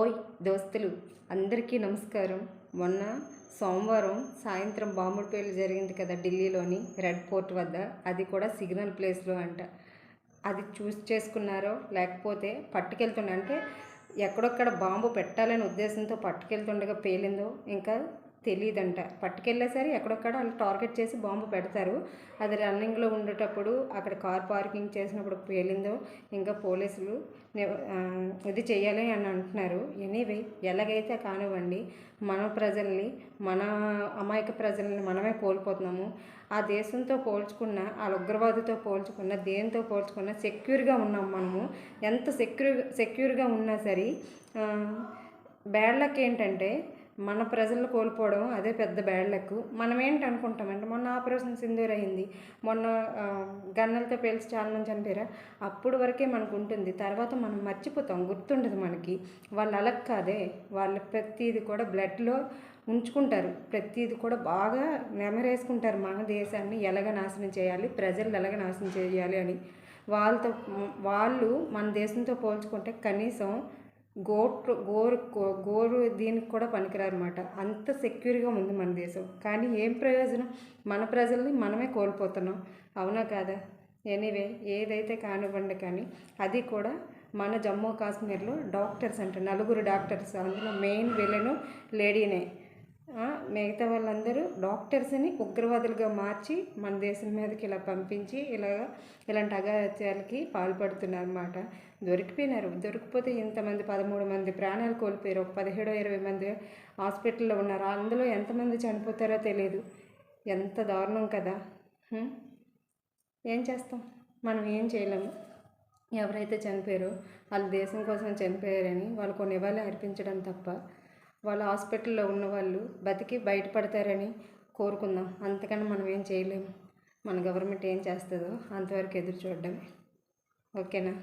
ఓయ్ దోస్తులు అందరికీ నమస్కారం. మొన్న సోమవారం సాయంత్రం బాంబుడు పేలు జరిగింది కదా ఢిల్లీలోని రెడ్ ఫోర్ట్ వద్ద. అది కూడా సిగ్నల్ ప్లేస్లో అంట. అది చూస్ చేసుకున్నారో లేకపోతే పట్టుకెళ్తుండే అంటే ఎక్కడొక్కడ బాంబు పెట్టాలనే ఉద్దేశంతో పట్టుకెళ్తుండగా పేలిందో ఇంకా తెలియదంట పట్టుకెళ్ళేసరి ఎక్కడొక్కడ వాళ్ళు టార్గెట్ చేసి బాంబు పెడతారు. అది రన్నింగ్లో ఉండేటప్పుడు అక్కడ కార్ పార్కింగ్ చేసినప్పుడు పేలిందో ఇంకా పోలీసులు ఇది చేయాలి అని అంటున్నారు. ఎనీవే ఎలాగైతే కానివ్వండి మన ప్రజల్ని మన అమాయక ప్రజల్ని మనమే కోల్పోతున్నాము. ఆ దేశంతో పోల్చుకున్న ఆ ఉగ్రవాదితో పోల్చుకున్న దేనితో పోల్చుకున్న సెక్యూర్గా ఉన్నాం మనము. ఎంత సెక్యూర్ సెక్యూర్గా ఉన్నా సరే బ్యాడ్ లక్ ఏంటంటే మన ప్రజలను కోల్పోవడం అదే పెద్ద బ్యాడ్ లక్. మనం ఏంటి అనుకుంటామంటే మొన్న ఆపరేషన్ సింధూర్ అయింది. మొన్న గన్నలతో పేల్చి చాలా మంది చనిపోయారా? అప్పుడు వరకే మనకు ఉంటుంది. తర్వాత మనం మర్చిపోతాం. గుర్తుండదు మనకి. వాళ్ళు అలగ్ కాదే. వాళ్ళ ప్రతిది కూడా బ్లడ్లో ఉంచుకుంటారు. ప్రతిది కూడా బాగా నెమరేసుకుంటారు. మన దేశాన్ని ఎలాగ నాశనం చేయాలి? ప్రజలు ఎలాగ నాశనం చేయాలి అని. వాళ్ళతో వాళ్ళు మన దేశంతో పోల్చుకుంటే కనీసం గోట్ గోరు గోరు దీనికి కూడా పనికిరారన్నమాట. అంత సెక్యూర్గా ఉంది మన దేశం. కానీ ఏం ప్రయోజనం? మన ప్రజల్ని మనమే కోల్పోతున్నాం. అవునా కాదా? ఎనీవే ఏదైతే కానివ్వండి కానీ అది కూడా మన జమ్మూ కాశ్మీర్లో డాక్టర్స్ అంటే నలుగురు డాక్టర్స్ అందులో మెయిన్ విలను లేడీనే. మిగతా వాళ్ళందరూ డాక్టర్స్ని ఉగ్రవాదులుగా మార్చి మన దేశం మీదకి ఇలా పంపించి ఇలా ఇలాంటి అగాత్యాలకి పాల్పడుతున్నారన్నమాట. దొరికిపోయినారు. దొరికిపోతే ఇంతమంది పదమూడు మంది ప్రాణాలు కోల్పోయారు. ఒక పదిహేడు ఇరవై మంది హాస్పిటల్లో ఉన్నారు. అందులో ఎంతమంది చనిపోతారో తెలియదు ఎంత దారుణం కదా. ఏం చేస్తాం? మనం ఏం చేయలేము. ఎవరైతే చనిపోయారో వాళ్ళ దేశం కోసం చనిపోయారని వాళ్ళు కొన్ని నివాళి అర్పించడం తప్ప వాళ్ళ హాస్పిటల్లో ఉన్న వాళ్ళు బతికి బయటపడతారని కోరుకుందాం. అంతకన్నా మనం ఏం చేయలేము మన గవర్నమెంట్ ఏం చేస్తుందో అంతవరకు ఎదురు చూడడమే. ఓకేనా?